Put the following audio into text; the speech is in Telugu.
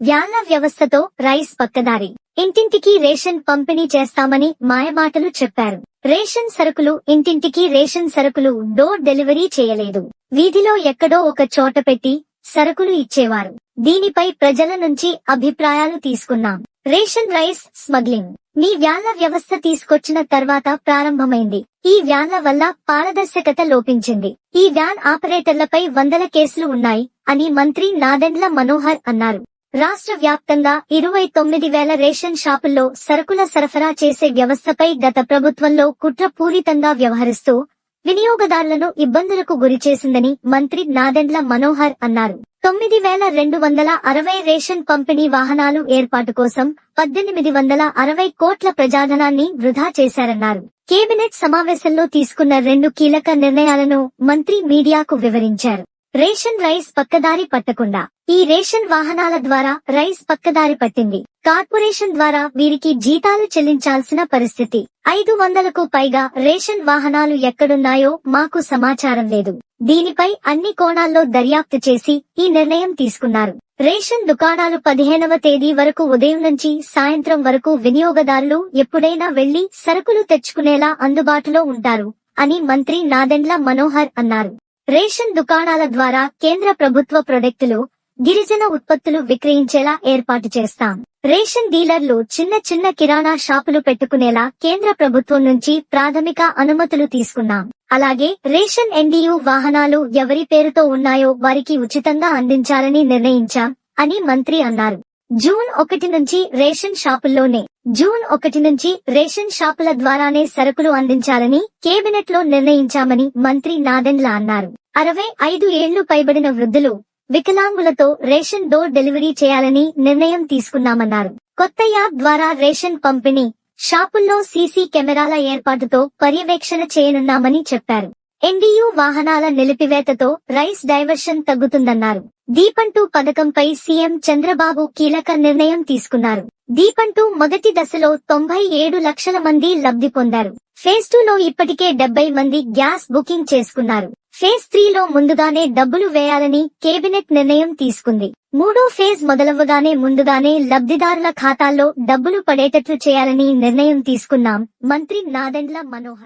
వ్యాన్ల వ్యవస్థతో రైస్ పక్కదారి. ఇంటింటికి రేషన్ పంపిణీ చేస్తామని మాయమాటలు చెప్పారు. రేషన్ సరుకులు ఇంటింటికి రేషన్ సరుకులు డోర్ డెలివరీ చేయలేదు. వీధిలో ఎక్కడో ఒక చోట పెట్టి సరుకులు ఇచ్చేవారు. దీనిపై ప్రజల నుంచి అభిప్రాయాలు తీసుకున్నాం. Ration rice smuggling. మీ వ్యాన్ల వ్యవస్థ తీసుకొచ్చిన తర్వాత ప్రారంభమైంది. ఈ వ్యాన్ల వల్ల పారదర్శకత లోపించింది. ఈ వ్యాన్ ఆపరేటర్లపై వందల కేసులు ఉన్నాయి అని మంత్రి నాదెండ్ల మనోహర్ అన్నారు. రాష్ట్ర వ్యాప్తంగా ఇరవై తొమ్మిది వేల రేషన్ షాపుల్లో సరుకుల సరఫరా చేసే వ్యవస్థపై గత ప్రభుత్వంలో కుట్రపూరితంగా వ్యవహరిస్తూ వినియోగదారులను ఇబ్బందులకు గురిచేసిందని మంత్రి నాదెండ్ల మనోహర్ అన్నారు. తొమ్మిది వేల రెండు వందల అరవై రేషన్ పంపిణీ వాహనాలు ఏర్పాటు కోసం పద్దెనిమిది వందల అరవై కోట్ల ప్రజాధనాన్ని వృధా చేశారన్నారు. కేబినెట్ సమావేశంలో తీసుకున్న రెండు కీలక నిర్ణయాలను మంత్రి మీడియాకు వివరించారు. రేషన్ రైస్ పక్కదారి పట్టకుండా. ఈ రేషన్ వాహనాల ద్వారా రైస్ పక్కదారి పట్టింది. కార్పొరేషన్ ద్వారా వీరికి జీతాలు చెల్లించాల్సిన పరిస్థితి. ఐదు వందలకు పైగా రేషన్ వాహనాలు ఎక్కడున్నాయో మాకు సమాచారం లేదు. దీనిపై అన్ని కోణాల్లో దర్యాప్తు చేసి ఈ నిర్ణయం తీసుకున్నారు. రేషన్ దుకాణాలు పదిహేనవ తేదీ వరకు ఉదయం నుంచి సాయంత్రం వరకు వినియోగదారులు ఎప్పుడైనా వెళ్ళి సరుకులు తెచ్చుకునేలా అందుబాటులో ఉంటారు అని మంత్రి నాదెండ్ల మనోహర్ అన్నారు. రేషన్ దుకాణాల ద్వారా కేంద్ర ప్రభుత్వ ప్రొడక్టులు గిరిజన ఉత్పత్తులు విక్రయించేలా ఏర్పాటు చేస్తాం. రేషన్ డీలర్లు చిన్న చిన్న కిరాణా షాపులు పెట్టుకునేలా కేంద్ర ప్రభుత్వం నుంచి ప్రాథమిక అనుమతులు తీసుకున్నాం. అలాగే రేషన్ ఎన్డీయూ వాహనాలు ఎవరి పేరుతో ఉన్నాయో వారికి ఉచితంగా అందించాలని నిర్ణయించాం అని మంత్రి అన్నారు. జూన్ ఒకటి నుంచి రేషన్ షాపుల్లోనే జూన్ ఒకటి నుంచి రేషన్ షాపుల ద్వారానే సరుకులు అందించాలని కేబినెట్లో నిర్ణయించామని మంత్రి నాదెండ్ల అన్నారు. అరవై ఐదు ఏళ్ళు పైబడిన వృద్ధులు వికలాంగులతో రేషన్ డోర్ డెలివరీ చేయాలని నిర్ణయం తీసుకున్నామన్నారు. కొత్త యాప్ ద్వారా రేషన్ పంపిణీ షాపుల్లో సీసీ కెమెరాల ఏర్పాటుతో పర్యవేక్షణ చేయనున్నామని చెప్పారు. ఎన్డీయూ వాహనాల నిలిపివేతతో రైస్ డైవర్షన్ తగ్గుతుందన్నారు. దీపంటూ పథకంపై సీఎం చంద్రబాబు కీలక నిర్ణయం తీసుకున్నారు. దీపంటూ మొదటి దశలో తొంభై ఏడు లక్షల మంది లబ్ధి పొందారు. ఫేజ్ టూ లో ఇప్పటికే డెబ్బై మంది గ్యాస్ బుకింగ్ చేసుకున్నారు. ఫేజ్ త్రీలో ముందుగానే డబ్బులు వేయాలని కేబినెట్ నిర్ణయం తీసుకుంది. మూడో ఫేజ్ మొదలవ్వగానే ముందుగానే లబ్ధిదారుల ఖాతాల్లో డబ్బులు పడేటట్లు చేయాలని నిర్ణయం తీసుకున్నాం మంత్రి నాదెండ్ల మనోహర్.